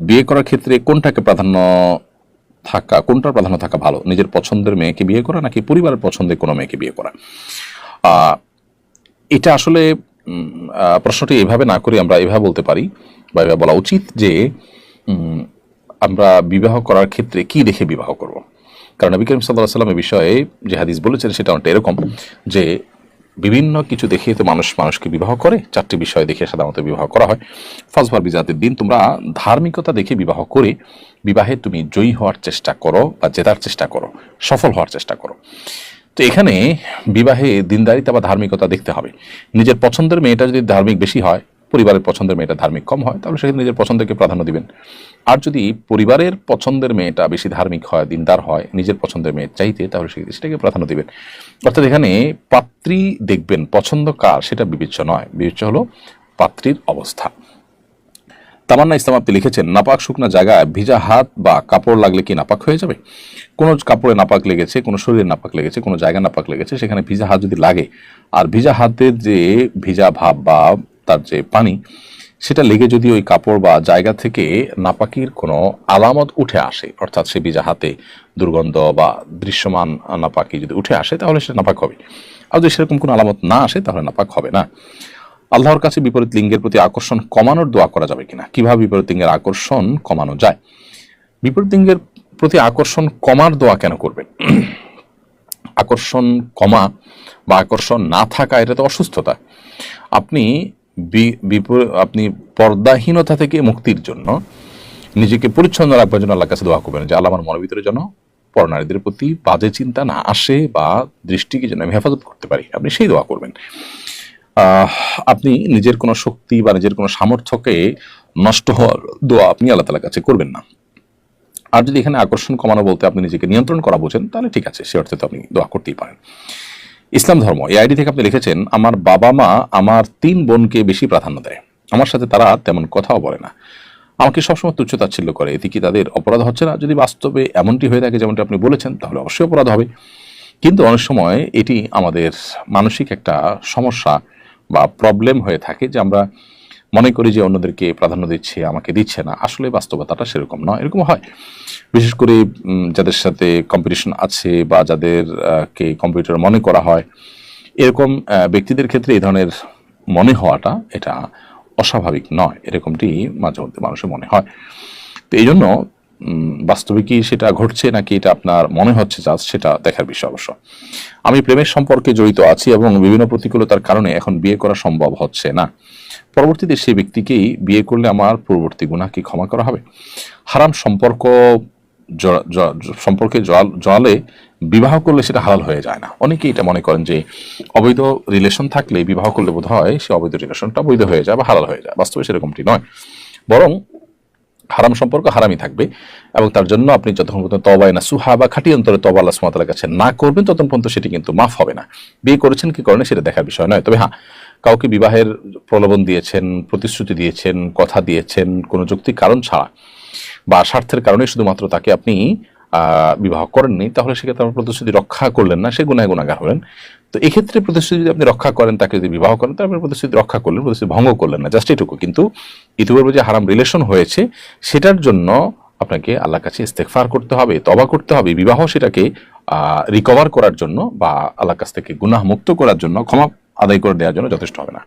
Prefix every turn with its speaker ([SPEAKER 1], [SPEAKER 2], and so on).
[SPEAKER 1] বিয়ে করার ক্ষেত্রে কোনটাকে প্রাধান্য থাকা, কোনটার প্রাধান্য থাকা ভালো? নিজের পছন্দের মেয়েকে বিয়ে করা নাকি পরিবারের পছন্দের কোনো মেয়েকে বিয়ে করা? এটা আসলে প্রশ্নটি এভাবে না করে আমরা এভাবে বলতে পারি বা এভাবে বলা উচিত যে আমরা বিবাহ করার ক্ষেত্রে কি দেখে বিবাহ করব? কারণ নবী করিম সাল্লাহ সাল্লাম এই বিষয়ে যে হাদিস বলেছেন সেটা অনেকটা এরকম যে বিভিন্ন কিছু দেখে তো মানুষ, মানুষকে বিবাহ করে। চারটি বিষয় দেখে সাধারণত বিবাহ করা হয়। ফার্স্টবার বিজাতের দিন। তোমরা ধার্মিকতা দেখে বিবাহ করে বিবাহে তুমি জয়ী হওয়ার চেষ্টা করো বা জেতার চেষ্টা করো, সফল হওয়ার চেষ্টা করো। তো এখানে বিবাহে দিনদারিতা বা ধার্মিকতা দেখতে হবে। নিজের পছন্দের মেয়েটা যদি ধার্মিক বেশি হয় পরিবারের পছন্দের মেয়েটা ধার্মিক কম হয়, তাহলে সেক্ষেত্রে নিজের পছন্দকে প্রাধান্য দিবেন। আর যদি পরিবারের পছন্দের মেয়েটা বেশি ধার্মিক হয়, দিনদার হয়, নিজের পছন্দের মেয়ে চাইতে, তাহলে সেক্ষেত্রে সেটাকে প্রাধান্য দিবেন। অর্থাৎ এখানে পাত্রী দেখবেন, পছন্দ কার সেটা বিবেচ্য নয়, বিবেচ্য হলো পাত্রীর অবস্থা। তামান্না ইসলাম আপনি লিখেছেন, নাপাক শুকনা জায়গায় ভিজা হাত বা কাপড় লাগলে কি নাপাক হয়ে যাবে? কোনো কাপড়ে নাপাক লেগেছে, কোনো শরীরে নাপাক লেগেছে, কোনো জায়গায় নাপাক লেগেছে, সেখানে ভিজা হাত যদি লাগে, আর ভিজা হাতের যে ভিজা ভাব বা তার যে পানি, সেটা লেগে যদি ওই কাপড় বা জায়গা থেকে নাপাকির কোনো আলামত উঠে আসে, অর্থাৎ সে বিজা হাতে দুর্গন্ধ বা দৃশ্যমান নাপাকি যদি উঠে আসে, তাহলে সেটা নাপাক হবে। আর যদি সেরকম কোনো আলামত না আসে, তাহলে নাপাক হবে না। আল্লাহর কাছে বিপরীত লিঙ্গের প্রতি আকর্ষণ কমানোর দোয়া করা যাবে কিনা? কীভাবে বিপরীত লিঙ্গের আকর্ষণ কমানো যায়? বিপরীত লিঙ্গের প্রতি আকর্ষণ কমার দোয়া কেন করবেন আকর্ষণ কমা বা আকর্ষণ না থাকা, এটা তো অসুস্থতা। আপনি আপনি পর্দাহীনতা থেকে মুক্তির জন্য নিজেকে পরিচ্ছন্ন রাখবার জন্য আল্লাহর কাছে দোয়া করবেন যে আল্লাহ আমার মনের ভিতরে যেন পরনারীদের প্রতি বাজে চিন্তা না আসে বা দৃষ্টিকে যেন আমি হেফাজত করতে পারি। আপনি সেই দোয়া করবেন। আপনি নিজের কোনো শক্তি বা নিজের কোনো সামর্থ্যকে নষ্ট হওয়ার দোয়া আপনি আল্লাহ তালার কাছে করবেন না। আর যদি এখানে আকর্ষণ কমানো বলতে আপনি নিজেকে নিয়ন্ত্রণ করা বোঝেন, তাহলে ঠিক আছে, সে অর্থে তো আপনি দোয়া করতেই পারেন। ইসলাম ধর্ম, এই আইডি থেকে আপনি লিখেছেন, আমার বাবা মা আমার তিন বোনকে বেশি প্রাধান্য দেয়। আমার সাথে তারা তেমন কথাও বলে না। আমাকে সবসময় তুচ্ছ তাচ্ছিল্য করে। এতে কি তাদের অপরাধ হচ্ছে না? যদি বাস্তবে এমনটি হয়ে থাকে যেমনটি আপনি বলেছেন, তাহলে অবশ্যই অপরাধ হবে। কিন্তু অনেক সময় এটি আমাদের মানসিক একটা সমস্যা বা প্রবলেম হয়ে থাকে যে আমরা মনে করি যে অন্যদেরকে প্রাধান্য দিচ্ছে, আমাকে দিচ্ছে না। আসলে বাস্তবতাটা সেরকম নয় এরকম হয়। বিশেষ করে যাদের সাথে কম্পিটিশন আছে বা যাদেরকে কম্পিউটার মনে করা হয়, এরকম ব্যক্তিদের ক্ষেত্রে এই ধরনের মনে হওয়াটা এটা অস্বাভাবিক নয়, এরকমটি মাঝে মধ্যে মানুষের মনে হয়। তো এই জন্য বাস্তবে কি সেটা ঘটছে নাকি এটা আপনার মনে হচ্ছে যা সেটা দেখার বিষয় অবশ্য? আমি প্রেমের সম্পর্কে জড়িত আছি এবং বিভিন্ন প্রতিকূলতার কারণে এখন বিয়ে করা সম্ভব হচ্ছে না। পরবর্তীতে সেই ব্যক্তিকেই বিয়ে করলে আমার পূর্ববর্তী গুণা কি ক্ষমা করা হবে। হারাম সম্পর্ক সম্পর্কে জড়ালে বিবাহ করলে সেটা হালাল হয়ে যায় না। অনেকেই এটা মনে করেন যে অবৈধ রিলেশন থাকলে বিবাহ করলে বোধ হয় সে অবৈধ রিলেশনটা বৈধ হয়ে যায় বা হালাল হয়ে যায়। বাস্তবে সেরকমটি নয়। বরং হারাম সম্পর্ক হারামই থাকবে। এবং তার জন্য আপনি যতক্ষণ পর্যন্ত তবায় না সুহা বা খাটি অন্তরে তবা আল্লাহ সুমাতার কাছে না করবেন, ততক্ষণ পর্যন্ত সেটি কিন্তু মাফ হবে না। বিয়ে করেছেন, কি করেন সেটা দেখার বিষয় নয়। তবে হ্যাঁ কাউকে বিবাহের প্রলোভন দিয়েছেন, প্রতিশ্রুতি দিয়েছেন, কথা দিয়েছেন কোনো যুক্তি কারণ ছাড়া বা স্বার্থের কারণে শুধুমাত্র তাকে আপনি বিবাহ করেননি, তাহলে সেক্ষেত্রে আপনার প্রতিশ্রুতি রক্ষা করলেন না, সে গুনায় গুণাগার হলেন। তো এক্ষেত্রে প্রতিশ্রুতি যদি আপনি রক্ষা করেন, তাকে যদি বিবাহ করেন, তাহলে আপনি প্রতিশ্রুতি রক্ষা করলেন, প্রতিশ্রুতি ভঙ্গ করলেন না, জাস্ট এটুকু। কিন্তু ইতিপূর্বে যে হারাম রিলেশন হয়েছে, সেটার জন্য আপনাকে আল্লাহর কাছে ইস্তেকফার করতে হবে তবা করতে হবে, বিবাহ সেটাকে রিকভার করার জন্য বা আল্লাহর কাছ থেকে গুনাহ মুক্ত করার জন্য, ক্ষমা আদায় করে দেওয়ার জন্য যথেষ্ট হবে না।